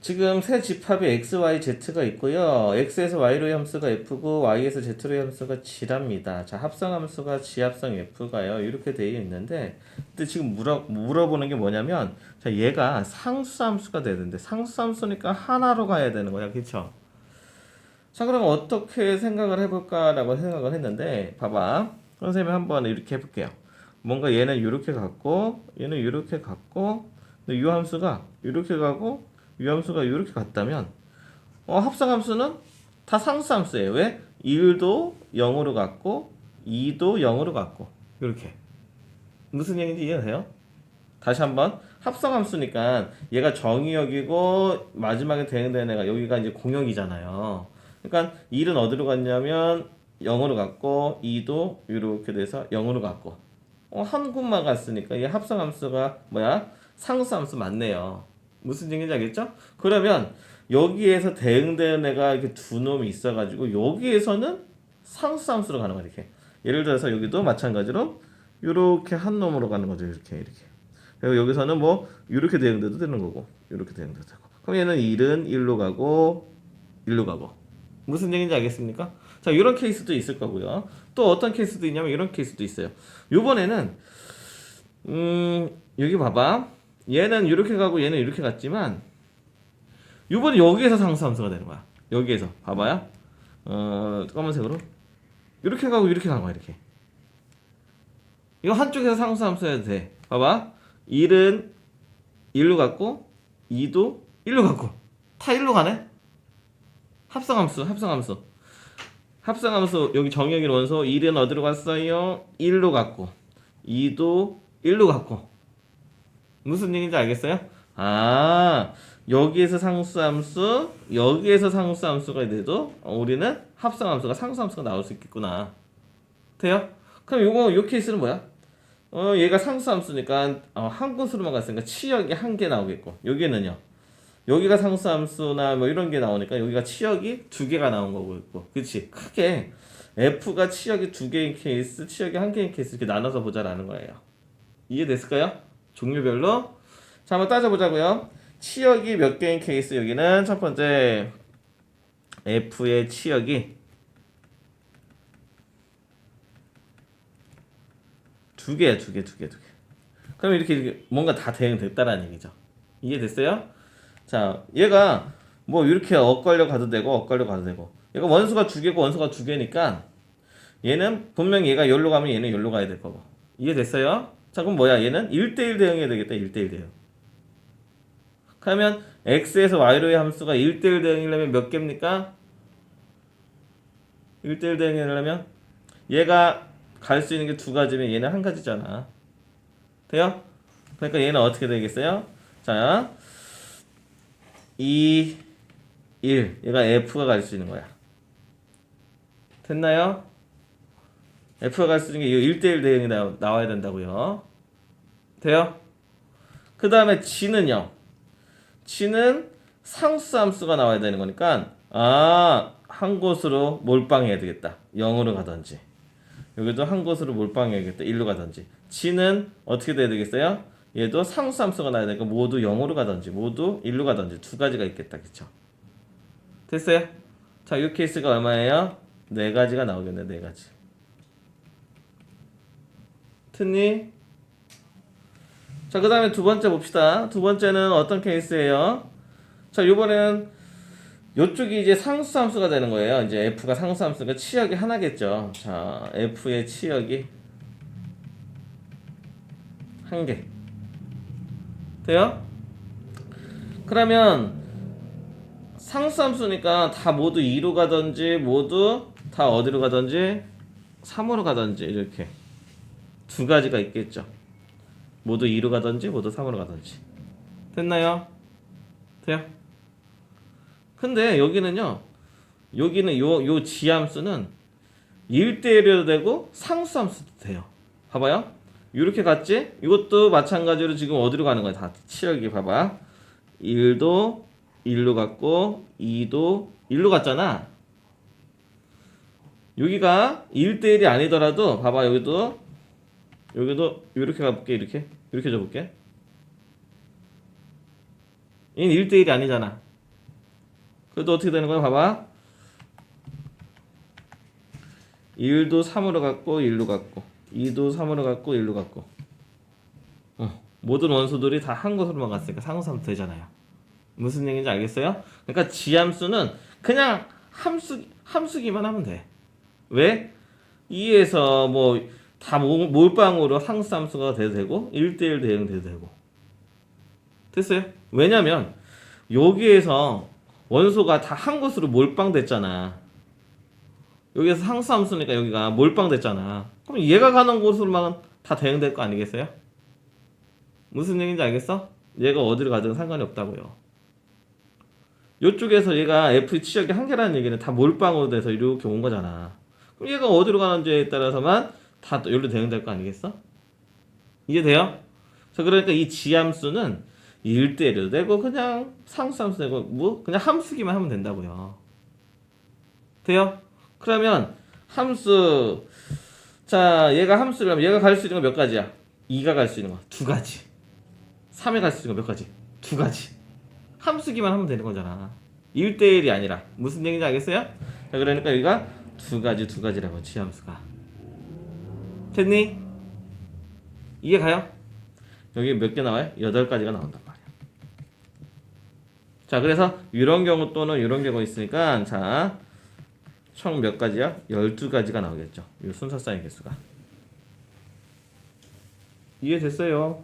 지금 세 집합이 x, y, z가 있고요. x에서 y로의 함수가 f고 y에서 z로의 함수가 g랍니다. 자, 합성 함수가 지합성 f가요. 이렇게 되어 있는데 근데 지금 물어 물어보는 게 뭐냐면 자, 얘가 상수 함수가 되는데 상수 함수니까 하나로 가야 되는 거야. 그렇죠? 자, 그럼 어떻게 생각을 해 볼까라고 생각을 했는데 봐봐. 선생님이 한번 이렇게 해 볼게요. 뭔가 얘는 이렇게 갔고 얘는 이렇게 갔고 근데 이 함수가 이렇게 가고 이 함수가 이렇게 갔다면 어, 합성함수는 다 상수함수예요. 왜? 1도 0으로 갔고 2도 0으로 갔고 이렇게 무슨 얘기인지 이해돼요? 다시 한번 합성함수니까 얘가 정의역이고 마지막에 대응되는 애가 여기가 이제 공역이잖아요. 그러니까 1은 어디로 갔냐면 0으로 갔고 2도 이렇게 돼서 0으로 갔고 어, 한 곳만 갔으니까 이 합성함수가 뭐야? 상수함수 맞네요. 무슨 얘기인지 알겠죠? 그러면 여기에서 대응되는 애가 이렇게 두 놈이 있어가지고 여기에서는 상수함수로 가는 거야 이렇게. 예를 들어서 여기도 마찬가지로 이렇게 한 놈으로 가는 거죠 이렇게 이렇게. 그리고 여기서는 뭐 이렇게 대응돼도 되는 거고 이렇게 대응돼도 되고. 그럼 얘는 1은 1로 가고 1로 가고. 무슨 얘기인지 알겠습니까? 자 이런 케이스도 있을 거고요. 또 어떤 케이스도 있냐면 이런 케이스도 있어요. 요번에는 음 여기 봐봐. 얘는 이렇게 가고 얘는 이렇게 갔지만 요번에 여기에서 상수함수가 되는 거야. 여기에서 봐봐요. 어 검은색으로 이렇게 가고 이렇게 간 거야 이렇게. 이거 한쪽에서 상수함수 해도 돼. 봐봐. 1은 1로 갔고 2도 1로 갔고 다 1로 가네. 합성함수 합성함수 합성함수 여기 정의역인 원소 1은 어디로 갔어요? 1로 갔고 2도 1로 갔고 무슨 얘기인지 알겠어요? 아 여기에서 상수함수 여기에서 상수함수가 돼도 우리는 합성함수가 상수함수가 나올 수 있겠구나 돼요? 그럼 요거 요 케이스는 뭐야? 어 얘가 상수함수니까 어, 한 곳으로만 갔으니까 치역이 한 개 나오겠고 여기는요 여기가 상수함수나 뭐 이런 게 나오니까 여기가 치역이 두 개가 나온 거고 있고 그치 크게 F가 치역이 두 개인 케이스 치역이 한 개인 케이스 이렇게 나눠서 보자라는 거예요 이해됐을까요? 종류별로 자 한번 따져보자고요 치역이 몇 개인 케이스 여기는 첫 번째 F의 치역이 두 개야 두 개 두 개 두 개 그럼 이렇게, 뭔가 다 대응됐다라는 얘기죠 이해됐어요? 자, 얘가 뭐 이렇게 엇갈려 가도 되고 엇갈려 가도 되고. 얘가 원수가 두 개고 원수가 두 개니까 얘는 분명히 얘가 여기로 가면 얘는 여기로 가야 될 거고. 이해됐어요? 자, 그럼 뭐야? 얘는 1대1 대응해야 되겠다. 1대1 대응. 그러면 x에서 y로의 함수가 1대1 대응이려면 몇 개입니까? 1대1 대응이려면 얘가 갈 수 있는 게 두 가지면 얘는 한 가지잖아. 돼요? 그러니까 얘는 어떻게 되겠어요? 자, 2, 1. 얘가 F가 갈 수 있는 거야. 됐나요? F가 있는 게 1대1 대응이 나, 나와야 된다고요. 돼요? 그 다음에 G는요. G는 상수 함수가 나와야 되는 거니까 아, 한 곳으로 몰빵해야 되겠다. 0으로 가든지. 여기도 한 곳으로 몰빵해야겠다. 1로 가든지. G는 어떻게 돼야 되겠어요? 얘도 상수 함수가 나야 되니까 모두 0으로 가든지 모두 1로 가든지 두 가지가 있겠다. 그쵸? 됐어요? 자, 이 케이스가 얼마예요? 네 가지가 나오겠네. 네 가지. 됐니? 자, 그 다음에 두 번째 봅시다. 두 번째는 어떤 케이스예요? 자, 요번에는 요쪽이 이제 상수 함수가 되는 거예요. 이제 F가 상수 함수가 치역이 하나겠죠. 자, F의 치역이 한 개. 돼요? 그러면 상수 함수니까 다 모두 2로 가든지 모두 다 어디로 가든지 3으로 가든지 이렇게 두 가지가 있겠죠. 모두 2로 가든지 모두 3으로 가든지 됐나요? 돼요? 근데 여기는요. 여기는 요 요 지함수는 1대1도 되고 상수함수도 돼요. 봐봐요. 이렇게 갔지? 이것도 마찬가지로 지금 어디로 가는 거야? 다 치역이 봐봐. 1도 1로 갔고 2도 1로 갔잖아. 여기가 1대1이 아니더라도 봐봐 여기도 여기도 이렇게 가볼게 이렇게 이렇게 줘볼게. 얘는 1대1이 아니잖아. 그래도 어떻게 되는 거야? 봐봐. 1도 3으로 갖고 1로 갖고 2도 3으로 갖고 1로 갖고 어, 모든 원소들이 다한 곳으로만 갔으니까 상수함수 되잖아요. 무슨 얘기인지 알겠어요? 그러니까 지함수는 그냥 함수 함수기만 하면 돼. 왜? 2에서 뭐 다 몰빵으로 돼도 되고 1대1 대응 되고 됐어요? 왜냐면 여기에서 원소가 다 한 곳으로 몰빵됐잖아. 여기에서 상수함수니까 여기가 몰빵됐잖아. 그럼 얘가 가는 곳으로만 다 대응될 거 아니겠어요? 무슨 얘기인지 알겠어? 얘가 어디를 가든 상관이 없다고요. 이쪽에서 얘가 F 치역이 한 개라는 얘기는 다 몰빵으로 돼서 이렇게 온 거잖아. 그럼 얘가 어디로 가는지에 따라서만 다 여기로 대응될 거 아니겠어? 이해돼요? 자 그러니까 이 지함수는 1대1도 되고 그냥 상수함수 되고 뭐 그냥 함수기만 하면 된다고요. 돼요? 그러면 함수 자 얘가 함수라면 얘가 갈 수 있는 거 몇 가지야? 2가 갈 수 있는 거 두 가지 3에 갈 수 있는 거 몇 가지? 두 가지 함수기만 하면 되는 거잖아 1대1이 아니라 무슨 얘기인지 알겠어요? 자 그러니까 여기가 두 가지 두 가지라고 지함수가 됐니? 이해 가요? 여기 몇 개 나와요? 8가지가 나온단 말이야 자 그래서 이런 경우 또는 이런 경우 있으니까 자 총 몇 가지야? 12가지가 나오겠죠. 이 순서 쌓인 개수가. 이해됐어요?